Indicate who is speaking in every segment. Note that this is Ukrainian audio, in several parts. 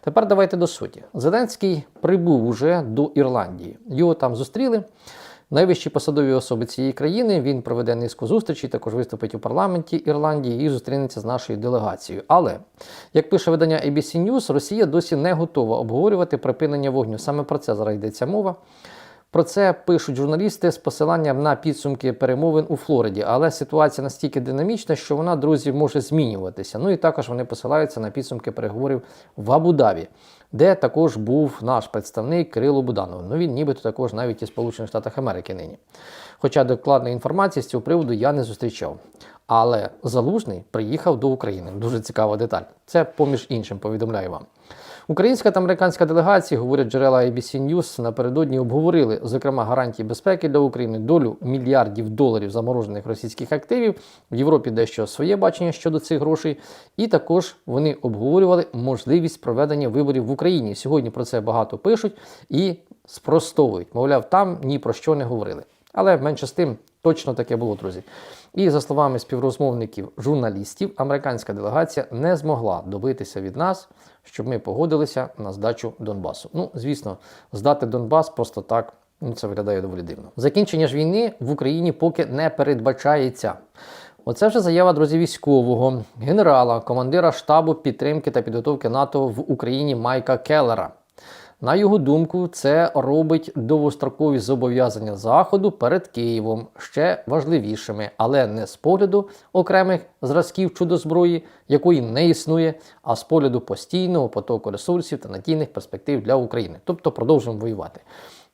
Speaker 1: Тепер давайте до суті. Зеленський прибув уже до Ірландії. Його там зустріли. Найвищі посадові особи цієї країни він проведе низку зустрічей, також виступить у парламенті Ірландії і зустрінеться з нашою делегацією. Але як пише видання ABC News, Росія досі не готова обговорювати припинення вогню. Саме про це зараз йдеться мова. Про це пишуть журналісти з посиланням на підсумки перемовин у Флориді, але ситуація настільки динамічна, що вона, друзі, може змінюватися. Ну і також вони посилаються на підсумки переговорів в Абу-Дабі, де також був наш представник Кирило Буданов. Ну він нібито також навіть і Сполучених Штатах Америки нині. Хоча докладної інформації з цього приводу я не зустрічав. Але Залужний приїхав до України. Дуже цікава деталь. Це поміж іншим повідомляю вам. Українська та американська делегації, говорять джерела ABC News, напередодні обговорили, зокрема, гарантії безпеки для України, долю мільярдів доларів заморожених російських активів. В Європі дещо своє бачення щодо цих грошей. І також вони обговорювали можливість проведення виборів в Україні. Сьогодні про це багато пишуть і спростовують. Мовляв, там ні про що не говорили. Але менше з тим точно таке було, друзі. І за словами співрозмовників журналістів, американська делегація не змогла добитися від нас, щоб ми погодилися на здачу Донбасу. Ну, звісно, здати Донбас просто так. Ну, це виглядає доволі дивно. Закінчення ж війни в Україні поки не передбачається. Оце вже заява друзі військового генерала, командира штабу підтримки та підготовки НАТО в Україні Майка Келлера. На його думку, це робить довгострокові зобов'язання Заходу перед Києвом ще важливішими, але не з погляду окремих зразків чудозброї, якої не існує, а з погляду постійного потоку ресурсів та надійних перспектив для України. Тобто продовжуємо воювати.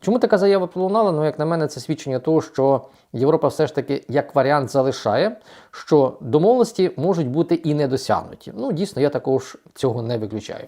Speaker 1: Чому така заява пролунала? Ну, як на мене, це свідчення того, що Європа все ж таки як варіант залишає, що домовленості можуть бути і не досягнуті. Ну, дійсно, я також цього не виключаю.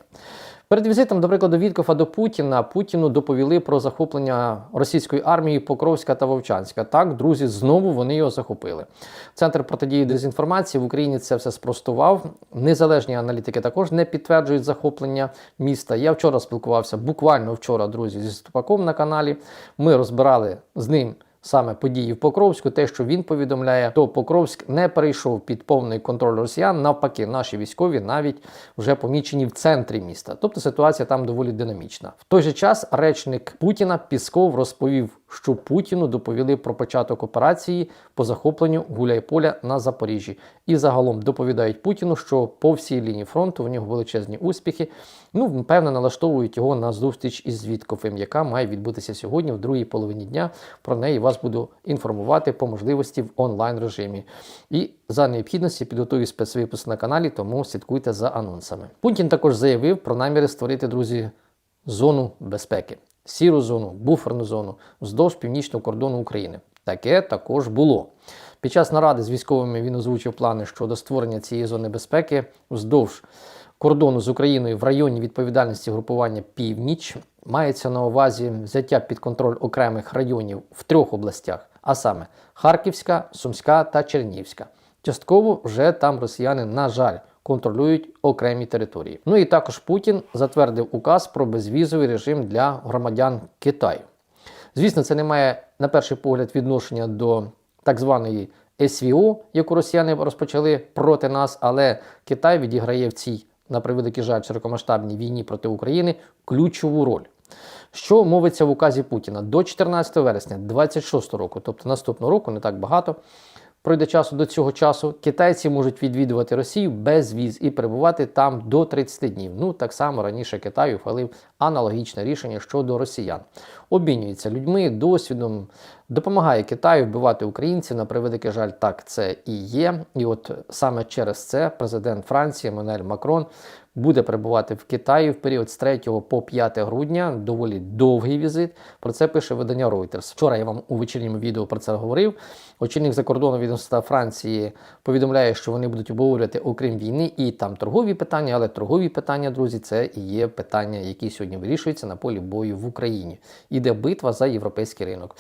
Speaker 1: Перед візитом, до прикладу, Віткофа до Путіна Путіну доповіли про захоплення російської армії Покровська та Вовчанська. Так, друзі, знову вони його захопили. Центр протидії дезінформації в Україні це все спростував. Незалежні аналітики також не підтверджують захоплення міста. Я вчора спілкувався, буквально вчора, друзі, зі Ступаком на каналі. Ми розбирали з ним. Саме події в Покровську, те, що він повідомляє, то Покровськ не перейшов під повний контроль росіян. Навпаки, наші військові навіть вже помічені в центрі міста. Тобто ситуація там доволі динамічна. В той же час речник Путіна Пісков розповів, що Путіну доповіли про початок операції по захопленню Гуляйполя на Запоріжжі. І загалом доповідають Путіну, що по всій лінії фронту у нього величезні успіхи. Ну, певно, налаштовують його на зустріч із Вітковим, яка має відбутися сьогодні, в другій половині дня. Про неї вас буду інформувати по можливості в онлайн режимі. І за необхідності підготую спецвипуск на каналі, тому слідкуйте за анонсами. Путін також заявив про наміри створити, друзі, зону безпеки, сіру зону, буферну зону вздовж північного кордону України. Таке також було. Під час наради з військовими він озвучив плани щодо створення цієї зони безпеки вздовж кордону з Україною в районі відповідальності групування Північ. Мається на увазі взяття під контроль окремих районів в трьох областях, а саме Харківська, Сумська та Чернігівська. Частково вже там росіяни, на жаль, контролюють окремі території. Ну і також Путін затвердив указ про безвізовий режим для громадян Китаю. Звісно, це не має на перший погляд відношення до так званої СВО, яку росіяни розпочали проти нас, але Китай відіграє в цій, на превеликий жаль, широкомасштабній війні проти України ключову роль. Що мовиться в указі Путіна до 14 вересня 26 року, тобто наступного року, не так багато. Пройде часу до цього часу, китайці можуть відвідувати Росію без віз і перебувати там до 30 днів. Ну так само раніше Китай ухвалив аналогічне рішення щодо росіян. Обмінюється людьми, досвідом, допомагає Китаю вбивати українців. На превеликий жаль, так це і є. І от саме через це президент Франції Еммануель Макрон буде перебувати в Китаї в період з 3 по 5 грудня. Доволі довгий візит. Про це пише видання Reuters. Вчора я вам у вечірньому відео про це говорив. Очільник закордонного відомства Франції повідомляє, що вони будуть обговорювати окрім війни і там торгові питання, але торгові питання, друзі, це і є питання, які сьогодні вирішуються на полі бою в Україні. Іде битва за європейський ринок.